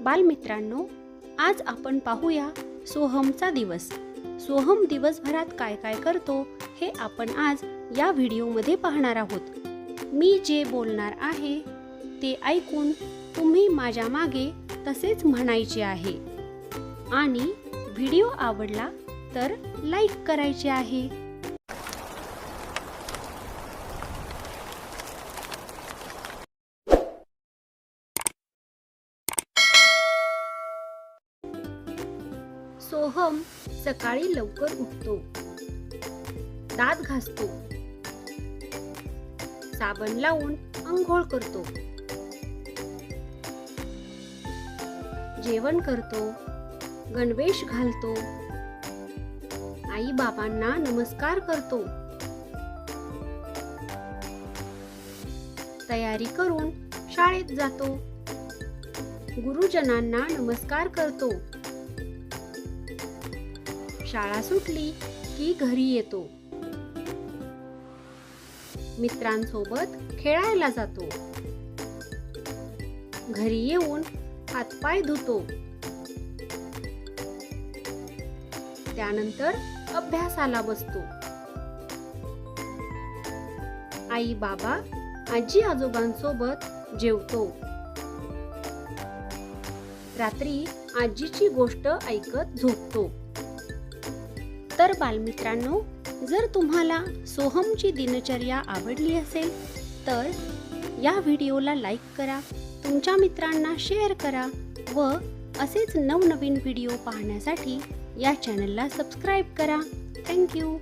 बालमित्रांनो आज आपण पाहूया सोहमचा दिवस. सोहम दिवसभरात काय काय करतो हे आपण आज या व्हिडिओमध्ये पाहणार आहोत. मी जे बोलणार आहे ते ऐकून तुम्ही माझ्या मागे तसेच म्हणायचे आहे. आणि व्हिडिओ आवडला तर लाईक करायचे आहे. सोहम सकाळी लवकर उठतो. दात घासतो. साबण लावून अंघोळ करतो. जेवण करतो. गणवेश घालतो. आई बाबांना नमस्कार करतो. तयारी करून शाळेत जातो. गुरुजनांना नमस्कार करतो. शाळा सुटली की घरी येतो. मित्रांसोबत खेळायला जातो. घरी येऊन हातपाय धुतो. त्यानंतर अभ्यासाला बसतो. आई बाबा आजी आजोबांसोबत जेवतो. रात्री आजीची गोष्ट ऐकत झोपतो. तर बालमित्रांनो जर तुम्हाला सोहमची दिनचर्या आवडली असेल तर या व्हिडिओला लाईक करा तुमच्या मित्रांना शेअर करा व असेच नवनवीन व्हिडिओ पाहण्यासाठी या चॅनलला सबस्क्राईब करा. थँक्यू